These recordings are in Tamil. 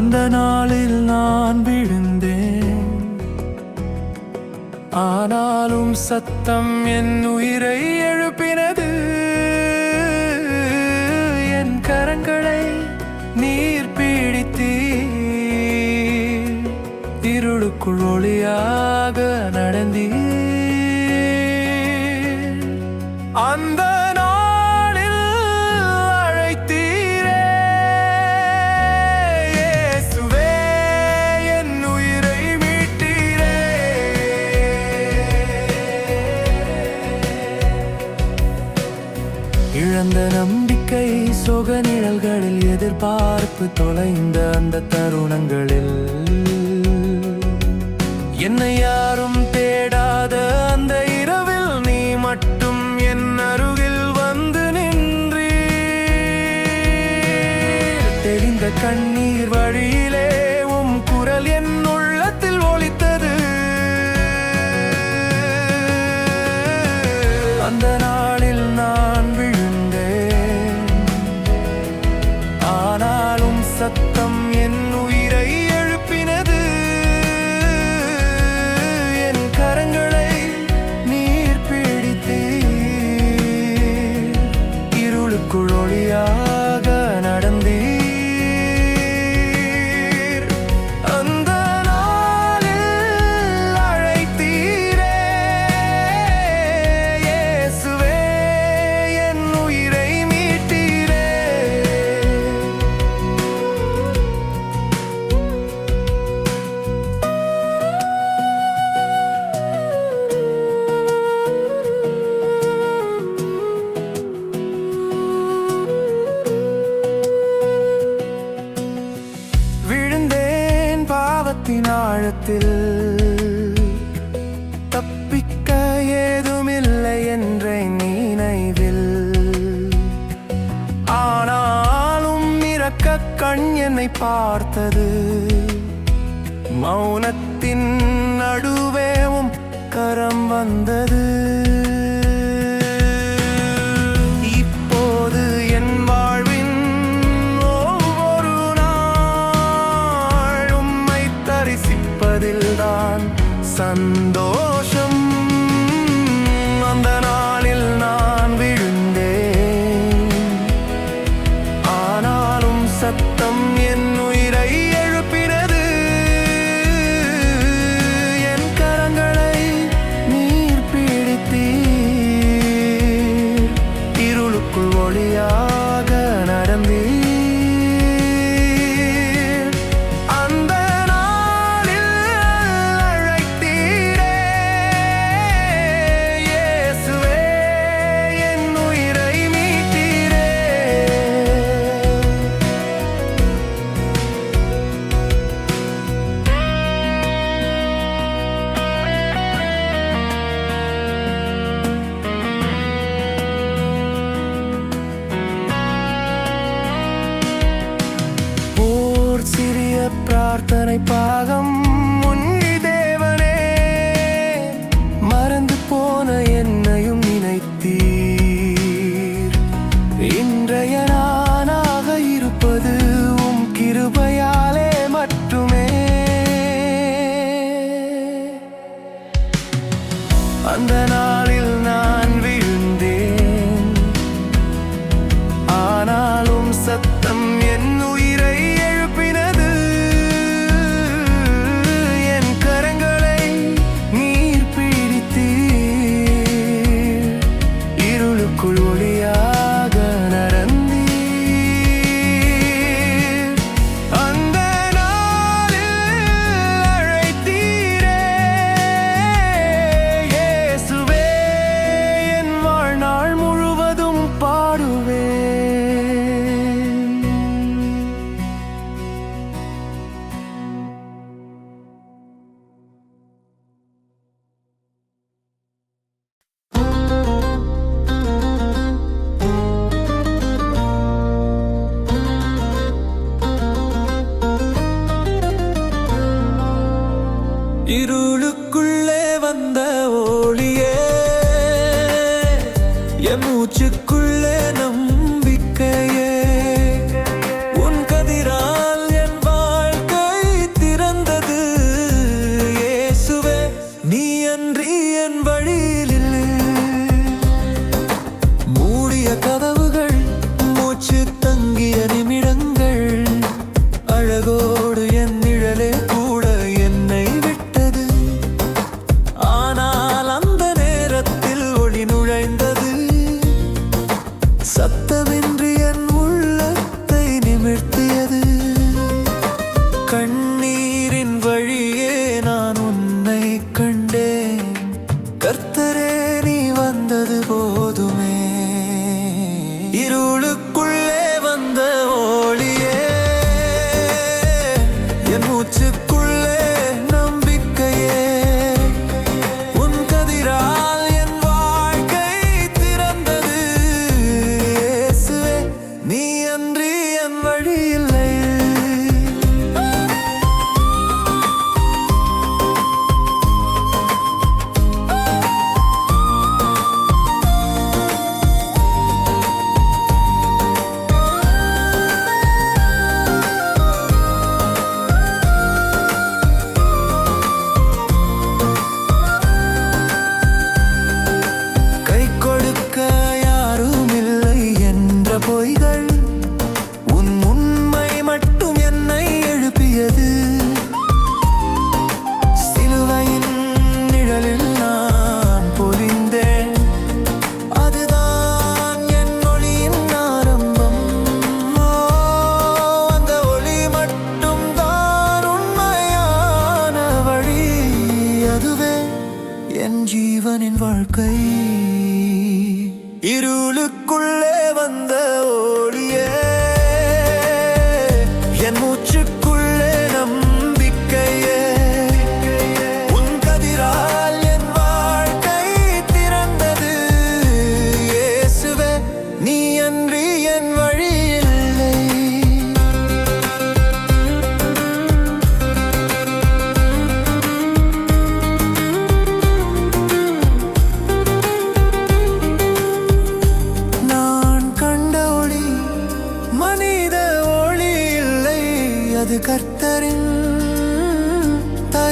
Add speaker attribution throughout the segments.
Speaker 1: அந்த நாளில் நான் விழுந்தேன். ஆனாலும் சத்தம் என் உயிரை எழுப்பினது. என் கரங்களை நீர் பீடித்தீர். இருளுக்குள் ஒளியா எதிர்பார்ப்பு தொலைந்த அந்த தருணங்களில். என்னை யார்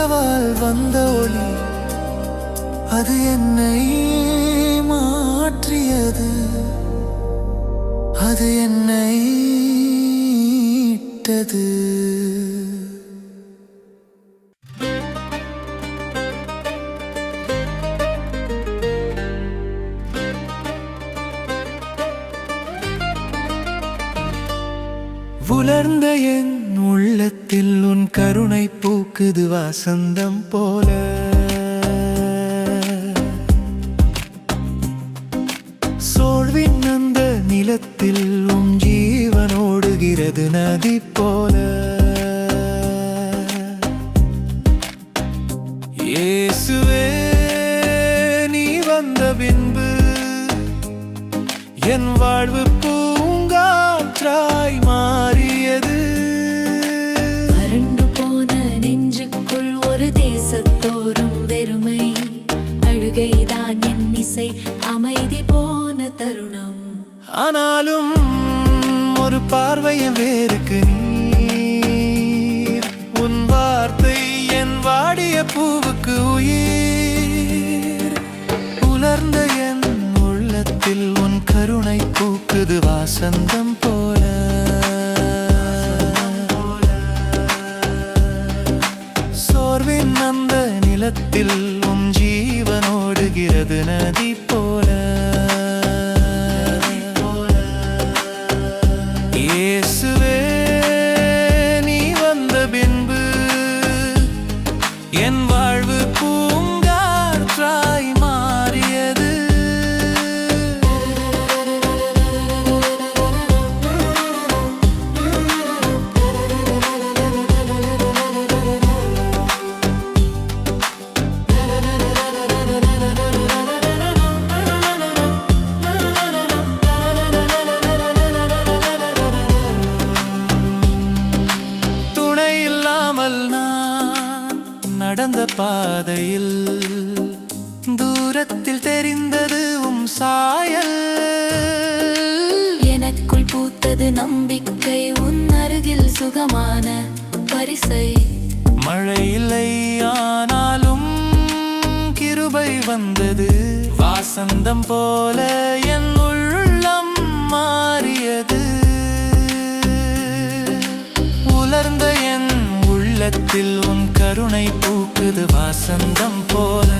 Speaker 1: தயவால் வந்த ஒளி அது என்னை மாற்றியது. அது என்னை இட்டது. பூக்குது வாசந்தம் போல. சோழ்வின் அந்த நிலத்தில் உன் ஜீவனோடுகிறது நதி போல. ஆனாலும் ஒரு பார்வையின் வேருக்கு நீர். உன் வார்த்தை என் வாடிய பூவுக்கு உயிர். உலர்ந்த என் உள்ளத்தில் உன் கருணை பூக்குது வாசந்தம் போல. சோர்வின் அந்த நிலத்தில் உன் ஜீவனோடுகிறது நதி நடந்த பாதையில் தூரத்தில் தெரிந்தது உம் சாயல்.
Speaker 2: எனக்குள் பூத்தது நம்பிக்கை உன் அருகில் சுகமான பரிசை.
Speaker 1: மழை இல்லை ஆனாலும் கிருபை வந்தது. வாசந்தம் போல என் உள்ளம் மாறியது. உலர்ந்த என் உள்ளத்தில் உன் கருணை பூக்குது வாசந்தம் போல.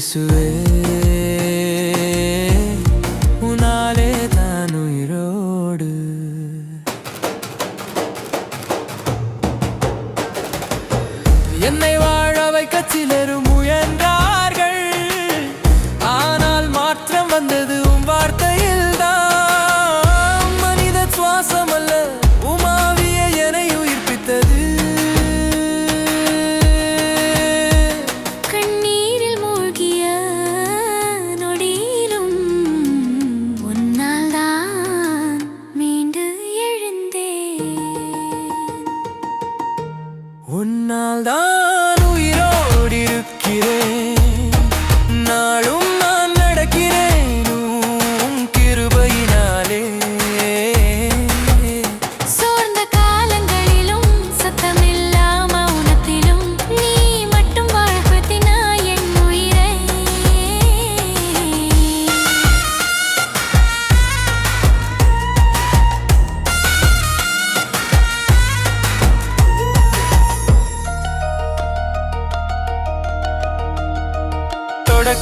Speaker 1: serait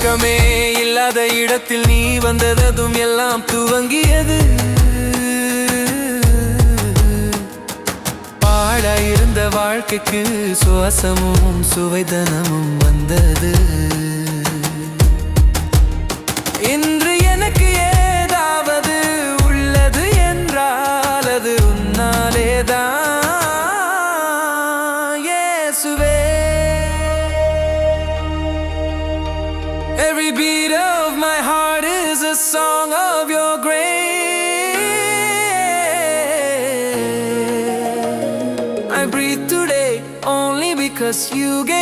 Speaker 1: பழக்கமே இல்லாத இடத்தில் நீ வந்ததும் எல்லாம் துவங்கியது. பாழ இருந்த வாழ்க்கைக்கு சுவாசமும் சுவைதனமும் வந்தது. இன்று எனக்கு ஏதாவது உள்ளது என்றால் அது உன்னாலேதான். சுவே Every beat of my heart is a song of your grace. I breathe today only because you gave.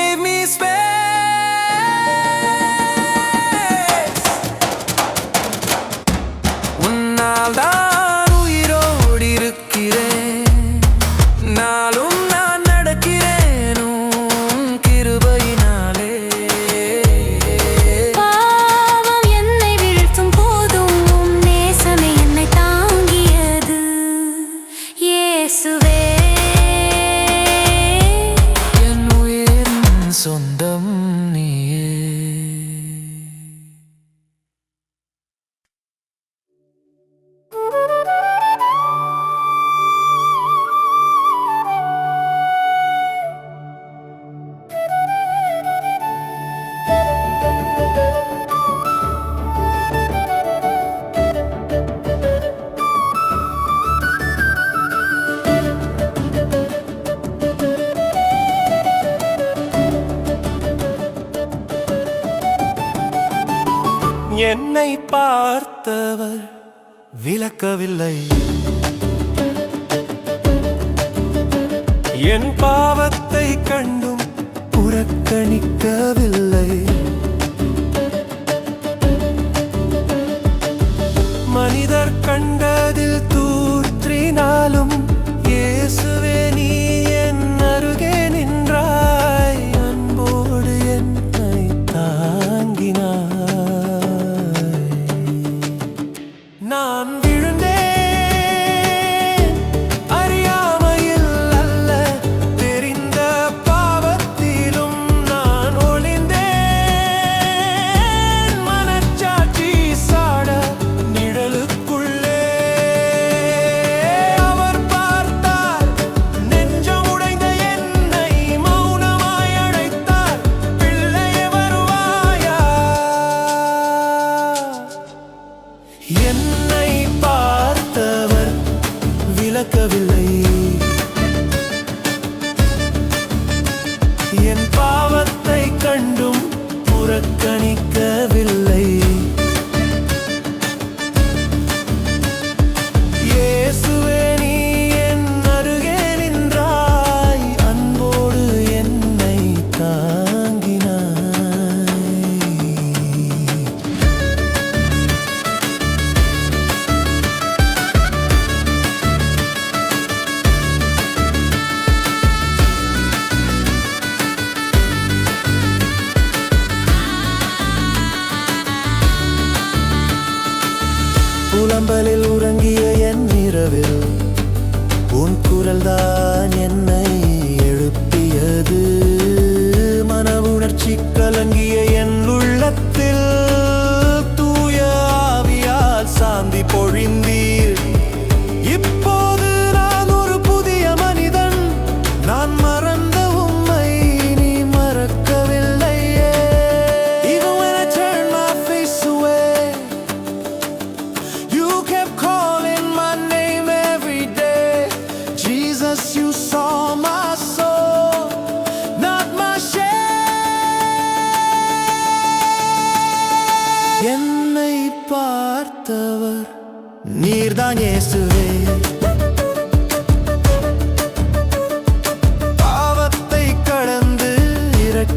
Speaker 2: என்னை
Speaker 1: பார்த்தவர் விளக்கவில்லை. என் பாவத்தை கண்டும் புறக்கணிக்கவில்லை. மனிதர் கண்டதில் தூற்றினாலும்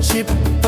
Speaker 1: chip